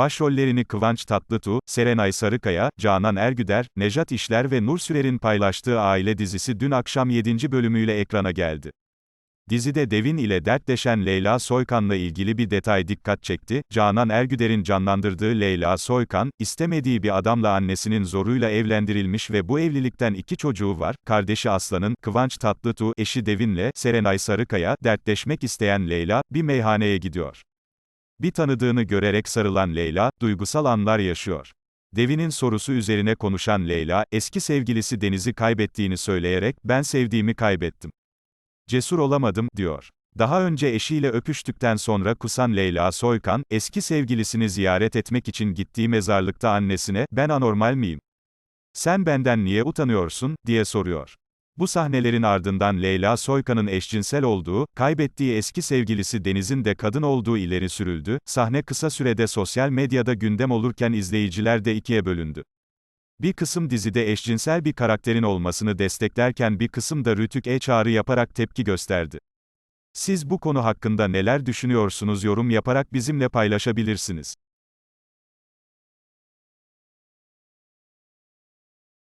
Başrollerini Kıvanç Tatlıtuğ, Serenay Sarıkaya, Canan Ergüder, Nejat İşler ve Nur Sürer'in paylaştığı Aile dizisi dün akşam 7. bölümüyle ekrana geldi. Dizide Devin ile dertleşen Leyla Soykan'la ilgili bir detay dikkat çekti. Canan Ergüder'in canlandırdığı Leyla Soykan, istemediği bir adamla annesinin zoruyla evlendirilmiş ve bu evlilikten iki çocuğu var. Kardeşi Aslan'ın, Kıvanç Tatlıtuğ, eşi Devin'le, Serenay Sarıkaya, dertleşmek isteyen Leyla, bir meyhaneye gidiyor. Bir tanıdığını görerek sarılan Leyla, duygusal anlar yaşıyor. Devin'in sorusu üzerine konuşan Leyla, eski sevgilisi Deniz'i kaybettiğini söyleyerek, ben sevdiğimi kaybettim. Cesur olamadım, diyor. Daha önce eşiyle öpüştükten sonra kusan Leyla Soykan, eski sevgilisini ziyaret etmek için gittiği mezarlıkta annesine, ben anormal miyim? Sen benden niye utanıyorsun, diye soruyor. Bu sahnelerin ardından Leyla Soykan'ın eşcinsel olduğu, kaybettiği eski sevgilisi Deniz'in de kadın olduğu ileri sürüldü, sahne kısa sürede sosyal medyada gündem olurken izleyiciler de ikiye bölündü. Bir kısım dizide eşcinsel bir karakterin olmasını desteklerken bir kısım da rütük e-çağrı yaparak tepki gösterdi. Siz bu konu hakkında neler düşünüyorsunuz yorum yaparak bizimle paylaşabilirsiniz.